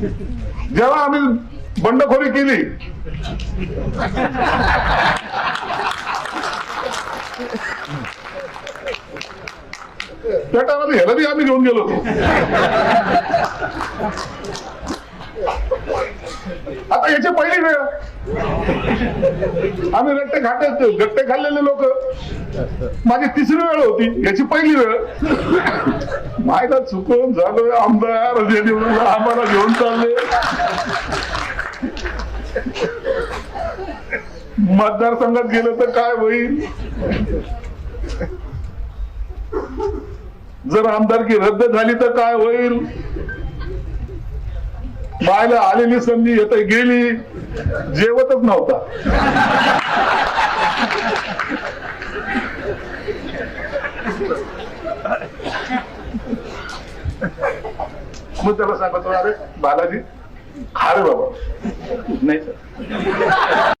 जेव्हा आम्ही बंडखोरी केली त्या टायमाला ह्याला बी आम्ही घेऊन गेलो होतो. आता याची पहिली वेळ. आम्ही रट्टे खाते गट्टे खाल्लेले लोक. माझी तिसरी वेळ होती याची पहिली वेळ. मायला चुकून झालोय आमदार आम्हाला घेऊन चालले. मतदारसंघात गेलं तर काय होईल? जर आमदारकी रद्द झाली तर काय होईल? मायला आलेली संधी येत गेली जेवतच नव्हता. मग त्याला सांगतो अरे बालाजी खा रे बाबा. नाही सर.